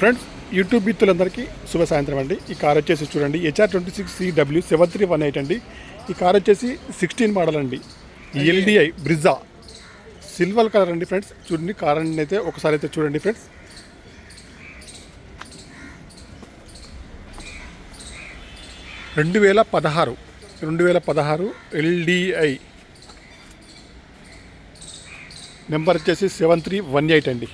Friends YouTube మిత్రులందరికీ శుభ సాయంత్రం అండి. ఈ కార్ వచ్చేసి చూడండి HR twenty six CW seven three one eight అండి. ఈ కార్ వచ్చేసి సిక్స్టీన్ మోడల్ అండి. ఎల్డిఐ బ్రిజా సిల్వర్ కలర్ అండి ఫ్రెండ్స్. చూడండి కార్ అండి అయితే ఒకసారి అయితే చూడండి ఫ్రెండ్స్. రెండు వేల పదహారు రెండు వేల పదహారు ఎల్డిఐ నెంబర్ వచ్చేసి సెవెన్ త్రీ వన్ ఎయిట్ అండి.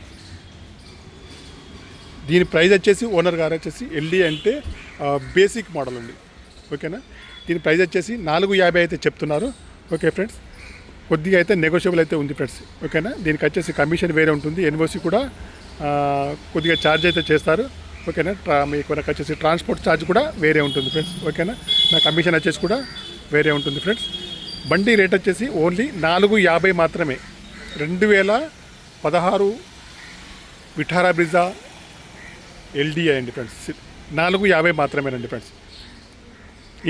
దీని ప్రైస్ వచ్చేసి ఓనర్ గారు వచ్చేసి ఎల్డి అంటే బేసిక్ మోడల్ అండి. ఓకేనా? దీని ప్రైస్ వచ్చేసి నాలుగు యాభై అయితే చెప్తున్నారు. Okay friends? కొద్దిగా అయితే నెగోషియబుల్ అయితే ఉంది ఫ్రెండ్స్. ఓకేనా? దీనికి వచ్చేసి కమిషన్ వేరే ఉంటుంది. ఎన్ఓసి కూడా కొద్దిగా ఛార్జ్ అయితే చేస్తారు. ఓకేనా? ట్రా మీకు వచ్చేసి ట్రాన్స్పోర్ట్ ఛార్జ్ కూడా వేరే ఉంటుంది ఫ్రెండ్స్. ఓకేనా? నా కమిషన్ వచ్చేసి కూడా వేరే ఉంటుంది ఫ్రెండ్స్. బండి రేట్ వచ్చేసి ఓన్లీ నాలుగు యాభై మాత్రమే. రెండు వేల పదహారు విఠారా బ్రిజా ఎల్డీఐ అండి ఫ్రెండ్స్. నాలుగు యాభై మాత్రమేనండి ఫ్రెండ్స్.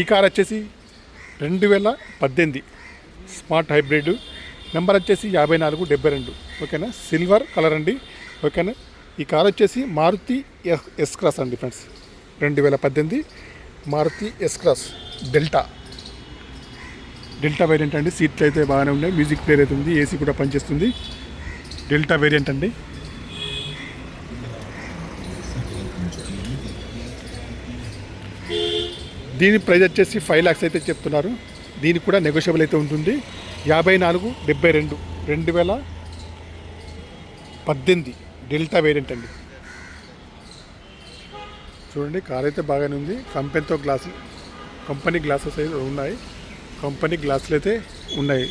ఈ కార్ వచ్చేసి రెండు వేల పద్దెనిమిది స్మార్ట్ హైబ్రిడ్. నెంబర్ వచ్చేసి యాభై నాలుగు డెబ్బై రెండు. ఓకేనా? సిల్వర్ కలర్ అండి. ఓకేనా? ఈ కార్ వచ్చేసి మారుతి ఎస్ ఎస్ క్రాస్ అండి ఫ్రెండ్స్. రెండు వేల పద్దెనిమిది Maruti S cross delta. Delta variant అండి. సీట్లు అయితే బాగానే ఉన్నాయి. మ్యూజిక్ ప్లేయర్ అయితే ఉంది. ఏసీ కూడా పనిచేస్తుంది. డెల్టా వేరియంట్ అండి. దీని ప్రైజ్ వచ్చేసి ఫైవ్ ల్యాక్స్ అయితే చెప్తున్నారు. దీనికి కూడా నెగోషియబుల్ అయితే ఉంటుంది. యాభై నాలుగు డెబ్బై రెండు రెండు వేల పద్దెనిమిది డెల్టా వేరియంట్ అండి. చూడండి కార్ అయితే బాగానే ఉంది. కంపెనీతో గ్లాసు కంపెనీ గ్లాసెస్ అయితే ఉన్నాయి. కంపెనీ గ్లాసులు అయితే ఉన్నాయి.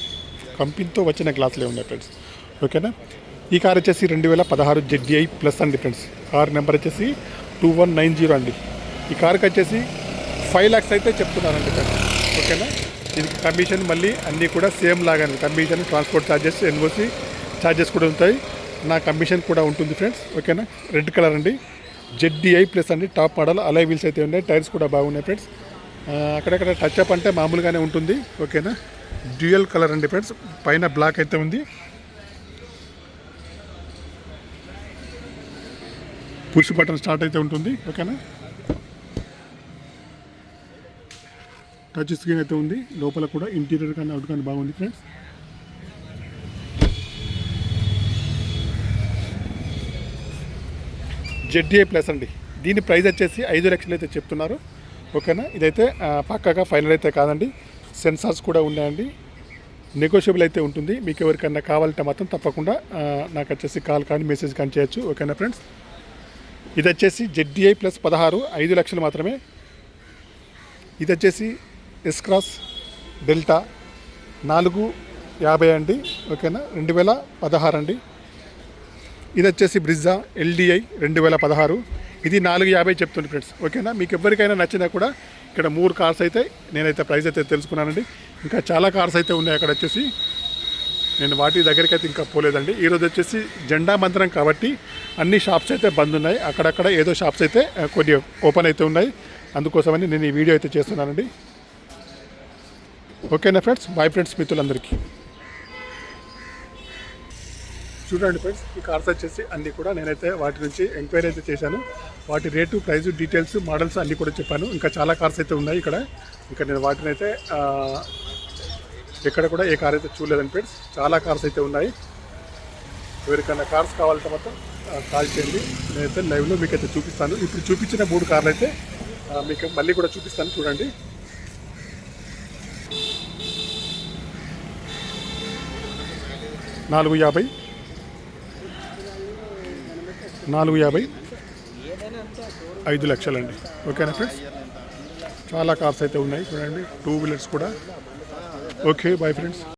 కంపెనీతో వచ్చిన గ్లాసులే ఉన్నాయి ఫ్రెండ్స్. ఓకేనా? ఈ కార్ వచ్చేసి రెండు వేల పదహారు జెడ్డిఐ ప్లస్ అండి ఫ్రెండ్స్. కార్ నెంబర్ వచ్చేసి టూ వన్ నైన్ జీరో అండి. ఈ కార్కి వచ్చేసి ఫైవ్ ల్యాక్స్ అయితే చెప్తున్నానండి ఓకేనా? దీనికి కమిషన్ మళ్ళీ అన్నీ కూడా సేమ్ లాగానే commission transport charges NOC charges కూడా ఉంటాయి. నా కమిషన్ కూడా ఉంటుంది ఫ్రెండ్స్. ఓకేనా? రెడ్ కలర్ అండి. జెడ్డిఐ ప్లస్ అండి. Top model. అలై వీల్స్ అయితే ఉన్నాయి. టైర్స్ కూడా బాగున్నాయి ఫ్రెండ్స్. అక్కడక్కడ టచ్ అప్ అంటే మామూలుగానే ఉంటుంది. ఓకేనా? డ్యూయల్ కలర్ అండి ఫ్రెండ్స్. పైన బ్లాక్ అయితే ఉంది. పుష్ బటన్ స్టార్ట్ అయితే ఉంటుంది ఓకేనా? టచ్ స్క్రీన్ అయితే ఉంది లోపల కూడా ఇంటీరియర్ కానీ అవుట్ కానీ బాగుంది ఫ్రెండ్స్ జెడ్డీఏ ప్లస్ అండి. దీని ప్రైస్ వచ్చేసి ఐదు లక్షలు అయితే చెప్తున్నారు ఓకేనా? ఇదైతే పక్కగా ఫైనల్ అయితే కాదండి. సెన్సార్స్ కూడా ఉన్నాయండి. నెగోషియబుల్ అయితే ఉంటుంది. మీకు ఎవరికైనా కావాలంటే మాత్రం తప్పకుండా నాకు వచ్చేసి కాల్ కానీ మెసేజ్ కానీ చేయొచ్చు ఓకేనా ఫ్రెండ్స్ ఇది వచ్చేసి జెడ్డీఐ ప్లస్ పదహారు ఐదు లక్షలు మాత్రమే. ఇది వచ్చేసి ఎస్క్రాస్ డెల్టా నాలుగు యాభై అండి ఓకేనా? రెండు వేల పదహారు అండి. ఇది వచ్చేసి బ్రిజా ఎల్డిఐ రెండు వేల పదహారు. ఇది నాలుగు యాభై చెప్తుంది ఫ్రెండ్స్ ఓకేనా? మీకు ఎవరికైనా నచ్చినా కూడా ఇక్కడ మూడు కార్స్ అయితే నేనైతే ప్రైస్ అయితే తెలుసుకున్నానండి. ఇంకా చాలా కార్స్ అయితే ఉన్నాయి అక్కడ వచ్చేసి. నేను వాటి దగ్గరికి అయితే ఇంకా పోలేదండి. ఈరోజు వచ్చేసి జెండా మందిరం కాబట్టి అన్ని షాప్స్ అయితే బంద్ ఉన్నాయి. అక్కడక్కడ ఏదో షాప్స్ అయితే కొన్ని ఓపెన్ అయితే ఉన్నాయి. అందుకోసమని నేను ఈ వీడియో అయితే చేస్తున్నానండి. ఓకేనా ఫ్రెండ్స్? బాయ్ ఫ్రెండ్స్ మిత్రులందరికీ. చూడండి ఫ్రెండ్స్ ఈ కార్స్ వచ్చేసి అన్నీ కూడా నేనైతే వాటి నుంచి ఎంక్వైరీ అయితే చేశాను. వాటి రేటు ప్రైస్ డీటెయిల్స్ మోడల్స్ అన్నీ కూడా చెప్పాను. ఇంకా చాలా కార్స్ అయితే ఉన్నాయి ఇక్కడ. ఇంకా నేను వాటిని అయితే ఎక్కడ కూడా ఏ కార్ అయితే చూడలేదండి ఫ్రెండ్స్ చాలా కార్స్ అయితే ఉన్నాయి. ఎవరికైనా కార్స్ కావాలంటే మాత్రం కాల్ చేయండి. నేనైతే లైవ్లో మీకు అయితే చూపిస్తాను. ఇప్పుడు చూపించిన మూడు కార్లు అయితే మీకు మళ్ళీ కూడా చూపిస్తాను. చూడండి. నాలుగు యాభై. నాలుగు యాభై. ఐదు లక్షలండి. ఓకేనా ఫ్రెండ్స్? చాలా కార్స్ అయితే ఉన్నాయి. చూడండి. టూ వీలర్స్ కూడా. Okay bye friends